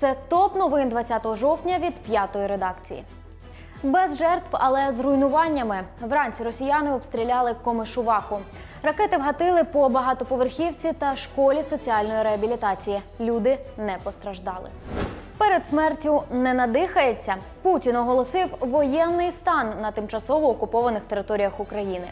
Це топ новин 20 жовтня від п'ятої редакції. Без жертв, але з руйнуваннями. Вранці росіяни обстріляли Комишуваку. Ракети вгатили по багатоповерхівці та школі соціальної реабілітації. Люди не постраждали. Перед смертю не надихається. Путін оголосив воєнний стан на тимчасово окупованих територіях України.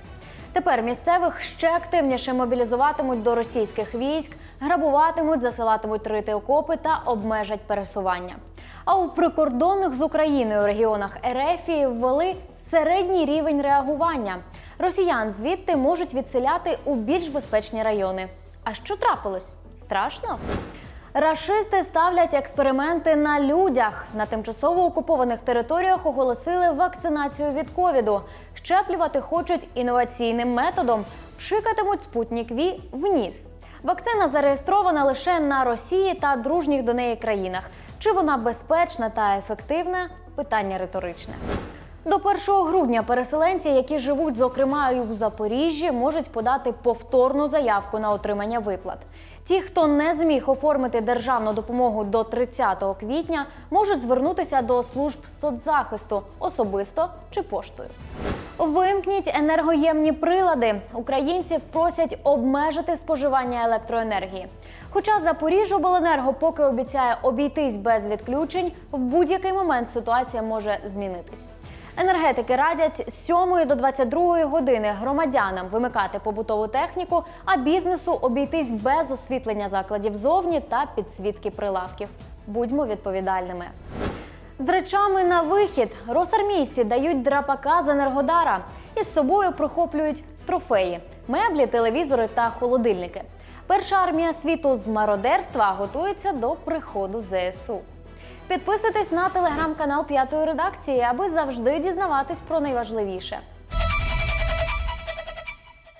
Тепер місцевих ще активніше мобілізуватимуть до російських військ, грабуватимуть, засилатимуть рити окопи та обмежать пересування. А у прикордонних з Україною регіонах Ерефії ввели середній рівень реагування. Росіян звідти можуть відселяти у більш безпечні райони. А що трапилось? Страшно? Рашисти ставлять експерименти на людях. На тимчасово окупованих територіях оголосили вакцинацію від ковіду. Щеплювати хочуть інноваційним методом. Пшикатимуть спутник Ві в ніс. Вакцина зареєстрована лише на Росії та дружніх до неї країнах. Чи вона безпечна та ефективна? Питання риторичне. До 1 грудня переселенці, які живуть, зокрема, і у Запоріжжі, можуть подати повторну заявку на отримання виплат. Ті, хто не зміг оформити державну допомогу до 30 квітня, можуть звернутися до служб соцзахисту особисто чи поштою. Вимкніть енергоємні прилади. Українців просять обмежити споживання електроенергії. Хоча Запоріжжобленерго поки обіцяє обійтись без відключень, в будь-який момент ситуація може змінитись. Енергетики радять з 7 до 22 години громадянам вимикати побутову техніку, а бізнесу обійтись без освітлення закладів зовні та підсвітки прилавків. Будьмо відповідальними. З речами на вихід росармійці дають драпака з енергодара і з собою прихоплюють трофеї, меблі, телевізори та холодильники. Перша армія світу з мародерства готується до приходу ЗСУ. Підписуйтесь на телеграм-канал п'ятої редакції, аби завжди дізнаватись про найважливіше.